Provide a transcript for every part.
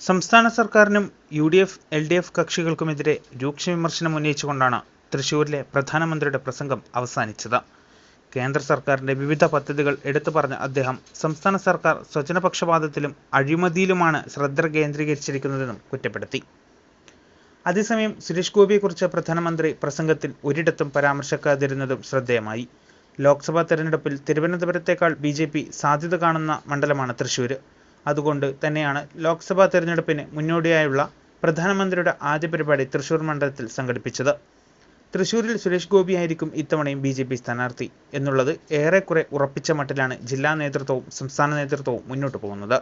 സംസ്ഥാന സർക്കാരിനും U D F L D F കക്ഷികൾക്കുമെതിരെ രൂക്ഷ വിമർശനം ഉന്നയിച്ചുകൊണ്ടാണ് തൃശൂരിലെ പ്രധാനമന്ത്രിയുടെ പ്രസംഗം അവസാനിച്ചത്. കേന്ദ്ര സർക്കാരിന്റെ വിവിധ പദ്ധതികൾ എടുത്തു പറഞ്ഞ അദ്ദേഹം സംസ്ഥാന സർക്കാർ സ്വജനപക്ഷപാതത്തിലും അഴിമതിയിലുമാണ് ശ്രദ്ധ കേന്ദ്രീകരിച്ചിരിക്കുന്നതെന്നും കുറ്റപ്പെടുത്തി. അതേസമയം സുരേഷ് ഗോപിയെക്കുറിച്ച് പ്രധാനമന്ത്രി പ്രസംഗത്തിൽ ഒരിടത്തും പരാമർശിക്കാതിരുന്നതും ശ്രദ്ധേയമായി. ലോക്സഭാ തെരഞ്ഞെടുപ്പിൽ തിരുവനന്തപുരത്തേക്കാൾ ബി സാധ്യത കാണുന്ന മണ്ഡലമാണ് തൃശൂര്. അതുകൊണ്ട് തന്നെയാണ് ലോക്സഭാ തെരഞ്ഞെടുപ്പിന് മുന്നോടിയായുള്ള പ്രധാനമന്ത്രിയുടെ ആദ്യ പരിപാടി തൃശൂർ മണ്ഡലത്തിൽ സംഘടിപ്പിച്ചത്. തൃശൂരിൽ സുരേഷ് ഗോപിയായിരിക്കും ഇത്തവണയും ബി ജെ പി സ്ഥാനാർത്ഥി എന്നുള്ളത് ഏറെക്കുറെ ഉറപ്പിച്ച മട്ടിലാണ് ജില്ലാ നേതൃത്വവും സംസ്ഥാന നേതൃത്വവും മുന്നോട്ട് പോകുന്നത്.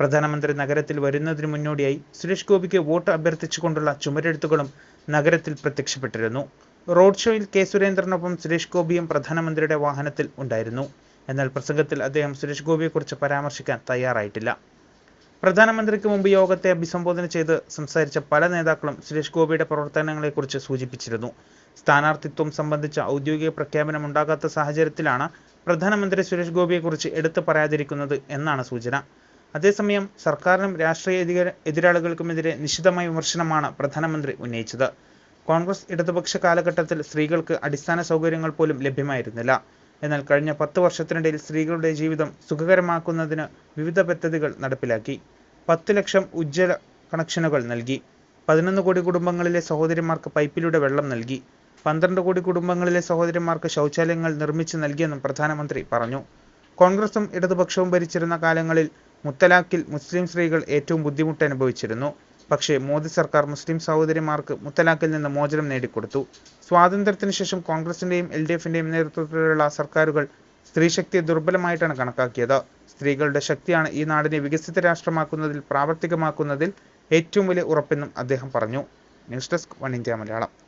പ്രധാനമന്ത്രി നഗരത്തിൽ വരുന്നതിന് മുന്നോടിയായി സുരേഷ് ഗോപിക്ക് വോട്ട് അഭ്യർത്ഥിച്ചുകൊണ്ടുള്ള ചുമരെഴുത്തുകളും നഗരത്തിൽ പ്രത്യക്ഷപ്പെട്ടിരുന്നു. റോഡ് ഷോയിൽ കെ സുരേന്ദ്രനൊപ്പം സുരേഷ് ഗോപിയും പ്രധാനമന്ത്രിയുടെ വാഹനത്തിൽ ഉണ്ടായിരുന്നു. എന്നാൽ പ്രസംഗത്തിൽ അദ്ദേഹം സുരേഷ് ഗോപിയെക്കുറിച്ച് പരാമർശിക്കാൻ തയ്യാറായിട്ടില്ല. പ്രധാനമന്ത്രിക്ക് മുമ്പ് യോഗത്തെ അഭിസംബോധന ചെയ്ത് സംസാരിച്ച പല നേതാക്കളും സുരേഷ് ഗോപിയുടെ പ്രവർത്തനങ്ങളെക്കുറിച്ച് സൂചിപ്പിച്ചിരുന്നു. സ്ഥാനാർത്ഥിത്വം സംബന്ധിച്ച ഔദ്യോഗിക പ്രഖ്യാപനം ഉണ്ടാകാത്ത സാഹചര്യത്തിലാണ് പ്രധാനമന്ത്രി സുരേഷ് ഗോപിയെക്കുറിച്ച് എടുത്തു പറയാതിരിക്കുന്നത് എന്നാണ് സൂചന. അതേസമയം സർക്കാരിനും രാഷ്ട്രീയ എതിര- എതിരാളികൾക്കുമെതിരെ നിശിതമായ വിമർശനമാണ് പ്രധാനമന്ത്രി ഉന്നയിച്ചത്. കോൺഗ്രസ് ഇടതുപക്ഷ കാലഘട്ടത്തിൽ സ്ത്രീകൾക്ക് അടിസ്ഥാന സൗകര്യങ്ങൾ പോലും ലഭ്യമായിരുന്നില്ല. എന്നാൽ കഴിഞ്ഞ പത്ത് വർഷത്തിനിടയിൽ സ്ത്രീകളുടെ ജീവിതം സുഖകരമാക്കുന്നതിന് വിവിധ പദ്ധതികൾ നടപ്പിലാക്കി. പത്ത് ലക്ഷം ഉജ്ജ്വല കണക്ഷനുകൾ നൽകി. പതിനൊന്ന് കോടി കുടുംബങ്ങളിലെ സഹോദരിമാർക്ക് പൈപ്പിലൂടെ വെള്ളം നൽകി. പന്ത്രണ്ട് കോടി കുടുംബങ്ങളിലെ സഹോദരിമാർക്ക് ശൗചാലയങ്ങൾ നിർമ്മിച്ചു നൽകിയെന്നും പ്രധാനമന്ത്രി പറഞ്ഞു. കോൺഗ്രസും ഇടതുപക്ഷവും ഭരിച്ചിരുന്ന കാലങ്ങളിൽ മുത്തലാഖിൽ മുസ്ലിം സ്ത്രീകൾ ഏറ്റവും ബുദ്ധിമുട്ട് അനുഭവിച്ചിരുന്നു. പക്ഷേ മോദി സർക്കാർ മുസ്ലിം സഹോദരിമാർക്ക് മുത്തലാഖിൽ നിന്ന് മോചനം നേടിക്കൊടുത്തു. സ്വാതന്ത്ര്യത്തിന് ശേഷം കോൺഗ്രസിന്റെയും എൽ ഡി എഫിന്റെയും നേതൃത്വത്തിലുള്ള സർക്കാരുകൾ സ്ത്രീശക്തിയെ ദുർബലമായിട്ടാണ് കണക്കാക്കിയത്. സ്ത്രീകളുടെ ശക്തിയാണ് ഈ നാടിനെ വികസിത രാഷ്ട്രമാക്കുന്നതിൽ പ്രാവർത്തികമാക്കുന്നതിൽ ഏറ്റവും വലിയ ഉറപ്പെന്നും അദ്ദേഹം പറഞ്ഞു. News desk one India Malayalam.